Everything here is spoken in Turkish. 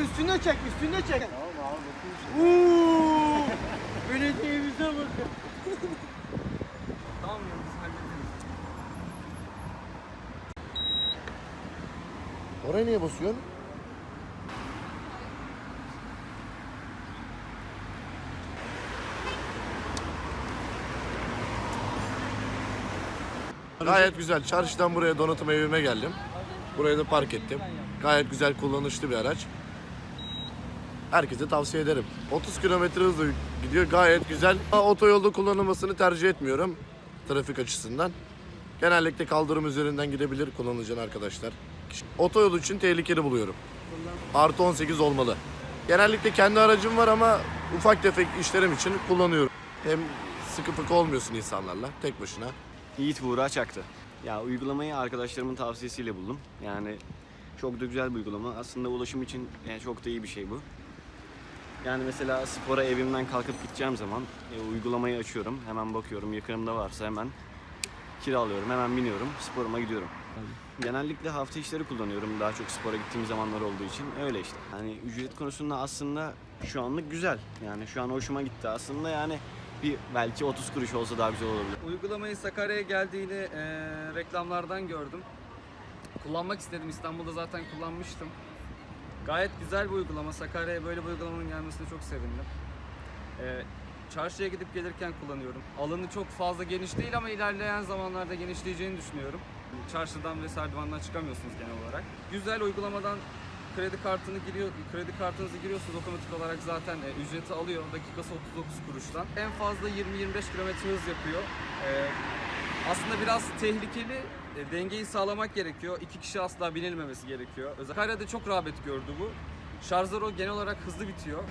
üstüne çek, üstüne çek. Tamam abi. Uuu. Belediyemize bakın. Tamam ya biz hallederiz. Oraya niye basıyorsun? Gayet güzel. Çarşıdan buraya donatım evime geldim. Buraya da park ettim. Gayet güzel kullanışlı bir araç. Herkese tavsiye ederim. 30 kilometre hızla gidiyor. Gayet güzel. Otoyolda kullanılmasını tercih etmiyorum. Trafik açısından. Genellikle kaldırım üzerinden gidebilir kullanıcı arkadaşlar. Otoyol için tehlikeli buluyorum. Artı 18 olmalı. Genellikle kendi aracım var ama ufak tefek işlerim için kullanıyorum. Hem sıkı fıkı olmuyorsun insanlarla tek başına. Yiğit Buğra Çaktı. Ya uygulamayı arkadaşlarımın tavsiyesiyle buldum. Yani çok da güzel bir uygulama. Aslında ulaşım için çok da iyi bir şey bu. Yani mesela spora evimden kalkıp gideceğim zaman e, uygulamayı açıyorum. Hemen bakıyorum yakınımda varsa hemen kiralıyorum. Hemen biniyorum. Sporuma gidiyorum. Genellikle hafta işleri kullanıyorum daha çok spora gittiğim zamanlar olduğu için. Öyle işte. Yani ücret konusunda aslında şu anlık güzel. Yani şu an hoşuma gitti. Aslında yani bir belki 30 kuruş olsa daha güzel olabilir. Uygulamayı Sakarya'ya geldiğini eee, reklamlardan gördüm. Kullanmak istedim. İstanbul'da zaten kullanmıştım. Gayet güzel bir uygulama. Sakarya'ya böyle bir uygulamanın gelmesine çok sevindim. Eee, çarşıya gidip gelirken kullanıyorum. Alanı çok fazla geniş değil ama ilerleyen zamanlarda genişleyeceğini düşünüyorum. Çarşıdan ve Serdivan'dan çıkamıyorsunuz genel olarak. Güzel uygulamadan kredi kartını giriyor, kredi kartınızı giriyorsunuz otomatik olarak zaten e, ücreti alıyor. Dakikası 39 kuruştan. En fazla 20-25 kilometre hız yapıyor. E, aslında biraz tehlikeli. E, dengeyi sağlamak gerekiyor. İki kişi asla binilmemesi gerekiyor. Özellikle çok rağbet gördü bu. Şarjları o genel olarak hızlı bitiyor.